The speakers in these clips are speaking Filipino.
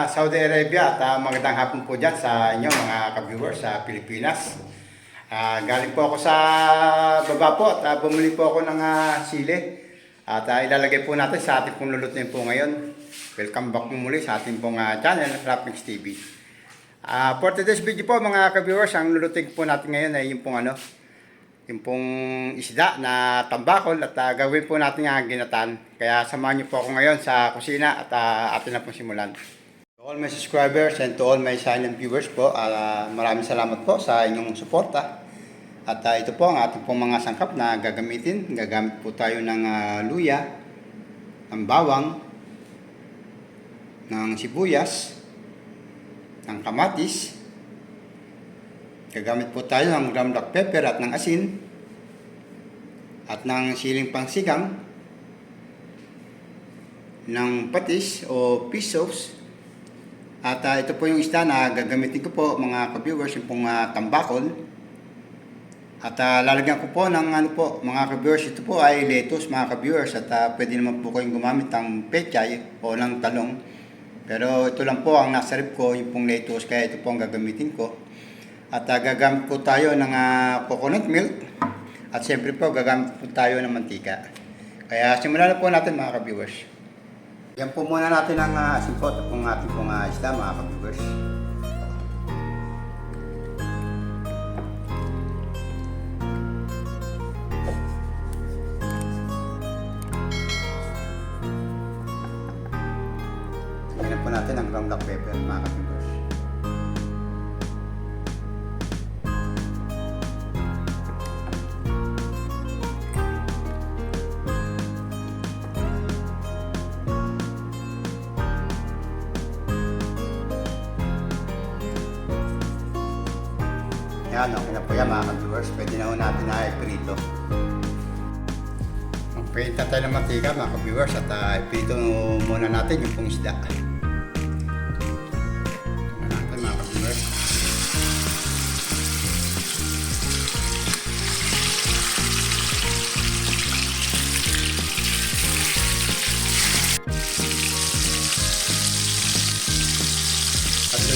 ah, Saudi Arabia at ah, magandang hapon po dyan sa inyo mga ka-viewers sa Pilipinas. Ah, galing po ako sa baba po at ah, bumili po ako ng ah, sili. At ah, ilalagay po natin sa ating pong lulutuin po ngayon. Welcome back po muli sa ating pong ah, channel, Rappings TV. Ah, for today's video po mga ka-viewers, ang lulutuin po natin ngayon ay yung pong ano, yung pong isda na tambakol at ah, gawin po natin ang ginatan. Kaya samahan niyo po ako ngayon sa kusina at ah, atin na po simulan. All my subscribers and to all my silent viewers po, ah, maraming salamat po sa inyong suporta. At ah, ito po ang ating pong mga sangkap na gagamitin. Gagamit po tayo ng ah, luya, ng bawang, ng sibuyas, ng kamatis, Gagamit po tayo ng ground black pepper at ng asin at ng siling pangsigang ng patis o fish sauce at ah, ito po yung isda na gagamitin ko po mga ka-viewers yung pong ah, tambakol at ah, lalagyan ko po ng ano po mga ka-viewers ito po ay lettuce mga ka-viewers at ah, pwede naman po kayong gumamit ng pechay o ng talong pero ito lang po ang nasa ko yung pong lettuce kaya ito po ang gagamitin ko at uh, gagamit po tayo ng ah, coconut milk. At siyempre po, gagamit po tayo ng mantika. Kaya simulan na po natin mga ka-viewers. Yan po muna natin ang uh, asin po at kung ating pong uh, isda mga ka-viewers. Tingnan po natin ang ground black pepper Yan, okay na po yan mga ka-viewers. Pwede na ho natin na iprito. Magpainta tayo ng mantika mga ka-viewers at uh, iprito muna natin yung pong isda.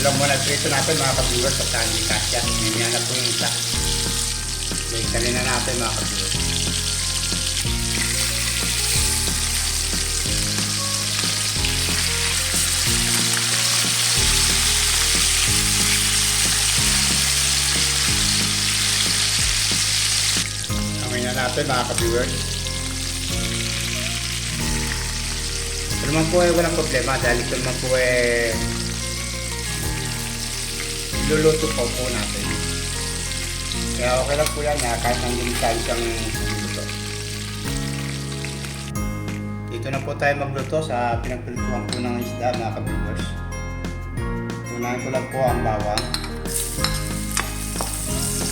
Lang muna prito natin mga ka-viewers at hindi kasya. Na po yung isa. Balikan na natin mga ka-viewers. Natin mga ka-viewers. Ito naman po ay walang problema dahil ito naman po eh luluto po po natin. Kaya okay lang po yan na kahit ang limitado siyang luluto. Dito na po tayo magluto sa pinagpilituan po ng isda mga ka-viewers. Unahin ko lang po ang bawang.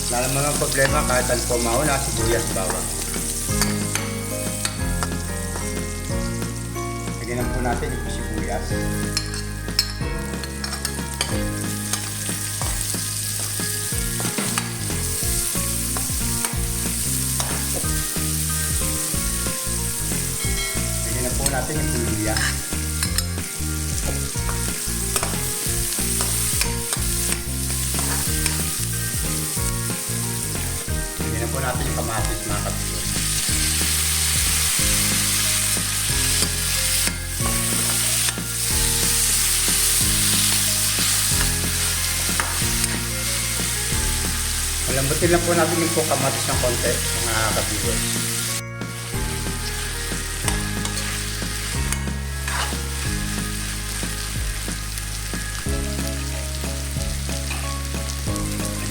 Wala naman ang problema kahit ano po mauna, sibuyas, bawang. Lagyan na po natin yung sibuyas. Lagyan natin yung luya. Lagyan na po natin yung kamatis mga kapito. Malambutin lang po natin yung kamatis ng konti mga kapito.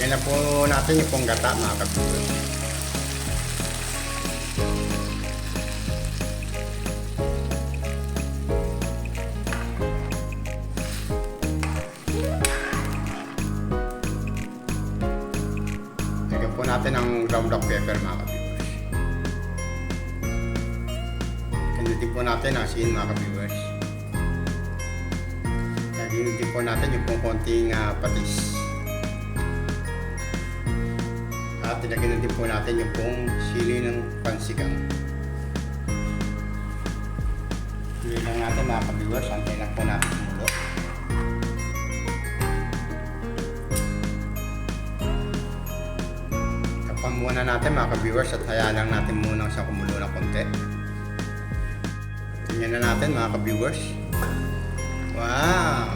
Lagyan na po natin yung pong gata mga kapatid. Lagyan po natin ang ground black pepper mga kapatid. Kandutin po natin ang asin mga kapatid. Lagyan din po natin yung pong konting ah, patis. at tinagin na din po natin yung pong sili ng pansigang. Tuloy lang natin mga kabiwas, antay lang po natin mulo. Kapang muna natin mga kabiwas at hayaan lang natin muna sa kumulo ng konti. Tingnan na natin mga kabiwas. Wow!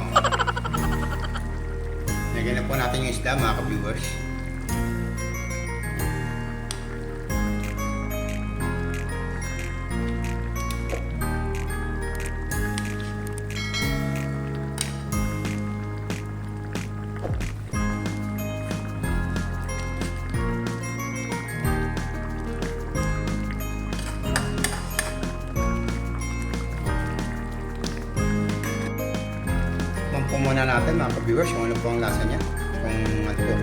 Lagyan na po natin yung isda mga kabiwas. Natin mga ka-viewers kung ano po ang lasa niya. Kung ano po.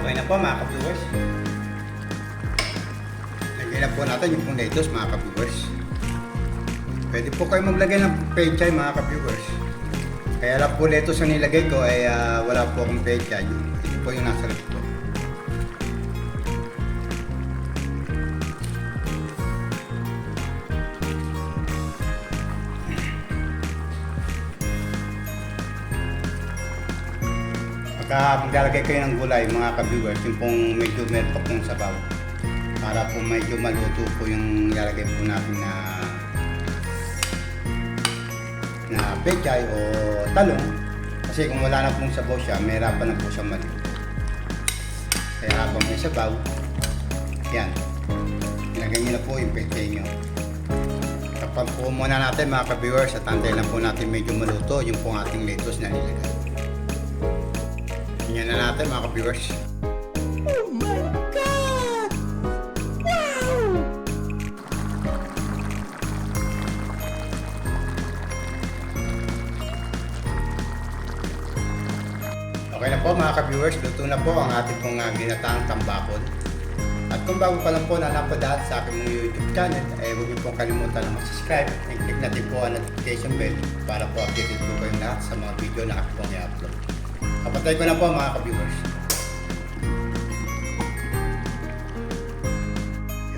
Okay na po mga ka-viewers. Lagyan na po natin yung pong lettuce mga ka-viewers. Pwede po kayo maglagay ng pechay mga ka-viewers. Kaya lang po lettuce ang nilagay ko ay ah, wala po akong pechay. Ito po yung nasa rep ko. Pagka maglalagay kayo ng gulay, mga ka-viewers, yung pong medyo meltok ng sabaw. Para po medyo maluto po yung ilalagay po natin na na pechay o talong. Kasi kung wala na pong sabaw siya, may hirapan na po siya maluto. Kaya habang may sabaw, yan. Ilagay niyo na po yung pechay nyo. Kapag po muna natin mga ka-viewers at antay lang po natin medyo maluto yung pong ating lettuce na nilagay. Tingnan na natin mga ka-viewers. Okay na po mga ka-viewers, luto na po ang ating pong uh, ginataang tambakol. At kung bago pa lang po na napadaan sa aking YouTube channel, eh huwag niyo pong kalimutan na mag-subscribe and click natin po ang notification bell para po updated po kayo lahat sa mga video na aking pong i-upload. Kapatay ko na po mga ka-viewers.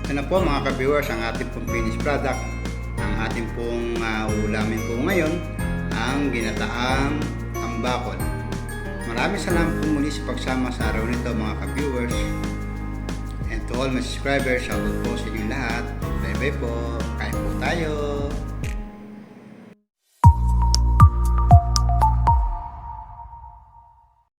Ito na po mga ka-viewers ang ating pong finished product. Ang ating pong uh, ulamin po ngayon, ang ginataang tambakol. Maraming salamat po muli sa pagsama sa araw nito mga ka-viewers. And to all my subscribers, shout out po sa inyo lahat. Bye bye po. Kain po tayo.